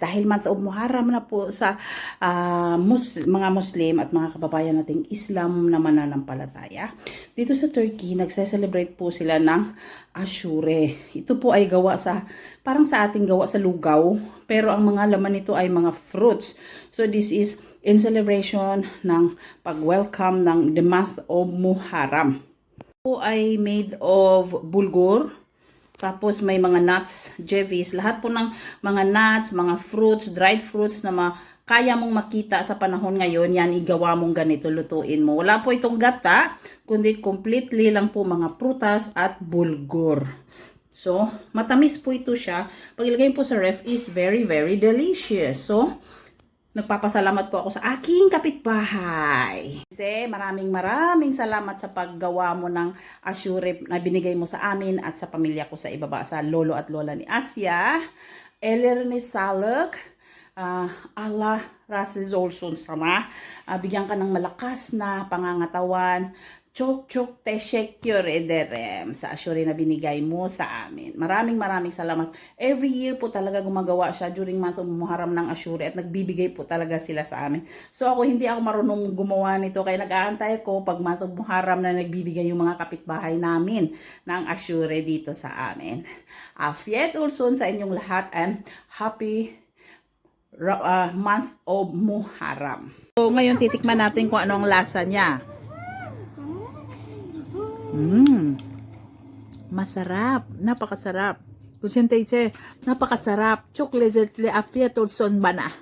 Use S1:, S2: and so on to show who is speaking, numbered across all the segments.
S1: dahil month of Muharram na po sa ah, mus- mga Muslim at mga kababayan nating Islam na mananampalataya. Dito sa Turkey, nagse-celebrate po sila ng Ashure. Ito po ay gawa sa, parang sa ating gawa sa lugaw, pero ang mga laman nito ay mga fruits. So this is in celebration ng pag-welcome ng the month of Muharram. Po ay made of bulgur, tapos may mga nuts, jevis, lahat po ng mga nuts, mga fruits, dried fruits na ma kaya mong makita sa panahon ngayon, yan igawa mong ganito, lutuin mo. Wala po itong gata, kundi completely lang po mga prutas at bulgur. So, matamis po ito siya. Pag ilagay po sa ref is very, very delicious. So, Nagpapasalamat po ako sa aking kapitbahay. Kasi maraming maraming salamat sa paggawa mo ng asure na binigay mo sa amin at sa pamilya ko sa ibaba sa lolo at lola ni Asya. Eler ni Salak. ah, Allah Olson sana. Ah, bigyan ka ng malakas na pangangatawan. Chok chok teşekkür ederim sa assure na binigay mo sa amin. Maraming maraming salamat. Every year po talaga gumagawa siya during month of Muharram ng assure at nagbibigay po talaga sila sa amin. So ako hindi ako marunong gumawa nito kaya nag-aantay ko pag month of Muharram na nagbibigay yung mga kapitbahay namin ng assure dito sa amin. Afiyet ulsun sa inyong lahat and happy ah, month of Muharram. So ngayon titikman natin kung ano ang lasa niya. Mmm. Masarap. Napakasarap. Kusintaise, napakasarap. Çok lezzetli. Afiyet olsun bana.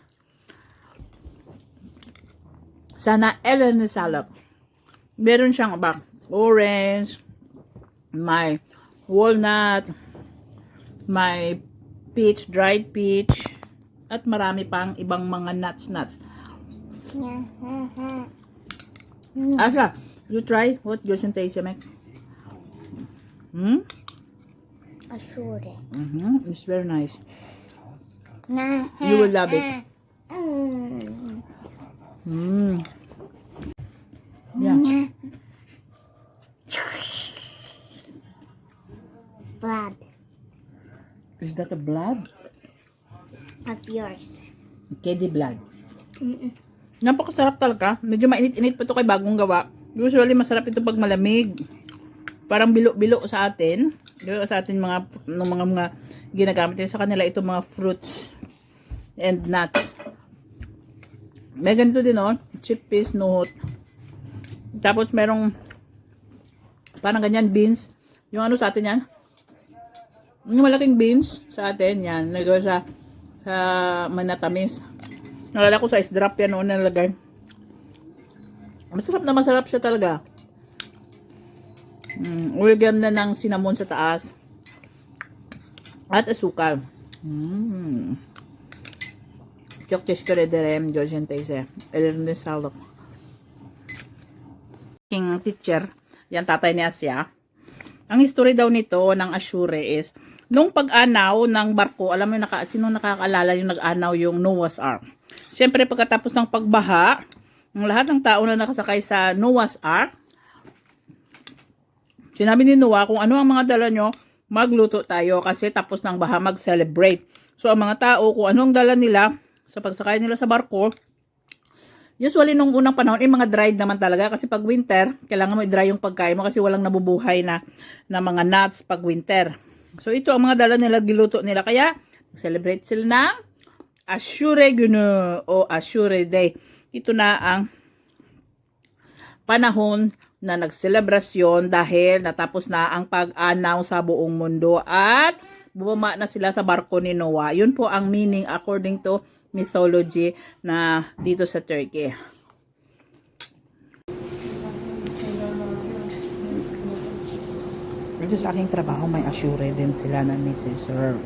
S1: Sana ellerine sağlık. Meron siyang bak, orange, may walnut, may peach, dried peach, at marami pang ibang mga nuts nuts. Asha, you try what Kusintaise make? Hmm?
S2: Asure.
S1: Mm-hmm. It's very nice.
S2: You
S1: will love it. Mm. Yeah.
S2: Blood
S1: Is that a blood?
S2: of yours.
S1: Kedi blood. Napakasarap talaga. Medyo mainit-init pa ito kay bagong gawa. Usually masarap ito pag malamig. Parang bilo-bilo sa atin. Bilo sa atin mga ng mga mga ginagamit sa kanila ito mga fruits and nuts. May ganito din oh, chickpeas, nuhot. Tapos merong parang ganyan beans. Yung ano sa atin yan? Yung malaking beans sa atin yan. Nagawa sa sa manatamis. Nalala ko sa ice drop yan noon nalagay. Masarap na masarap siya talaga. Mm, ulagyan na ng cinnamon sa taas. At asukal. Mm. Çok teşekkür ederim Georgian teyze. Ellerine sağlık. King teacher, yan tatay ni Asya. Ang history daw nito ng Ashure is, nung pag-anaw ng barko, alam mo yung naka, sino nakakaalala yung nag-anaw yung Noah's Ark. Siyempre pagkatapos ng pagbaha, ang lahat ng tao na nakasakay sa Noah's Ark, sinabi ni Noah kung ano ang mga dala nyo, magluto tayo kasi tapos ng baha mag-celebrate. So ang mga tao, kung ano ang dala nila sa pagsakay nila sa barko, Usually, nung unang panahon, eh, mga dried naman talaga. Kasi pag winter, kailangan mo i-dry yung pagkain mo kasi walang nabubuhay na, na mga nuts pag winter. So, ito ang mga dala nila, giluto nila. Kaya, celebrate sila ng Ashure Gunu o Ashure Day. Ito na ang panahon na nagselebrasyon dahil natapos na ang pag-anaw sa buong mundo at bumaba na sila sa barko ni Noah. Yun po ang meaning according to mythology na dito sa Turkey. Dito sa aking trabaho, may assure din sila na nisi-serve.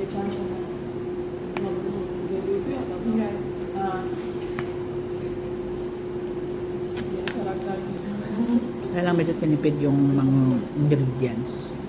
S3: geçen sene Nadal'ın geliyordu ya
S1: Lang medyo tinipid yung mga ingredients.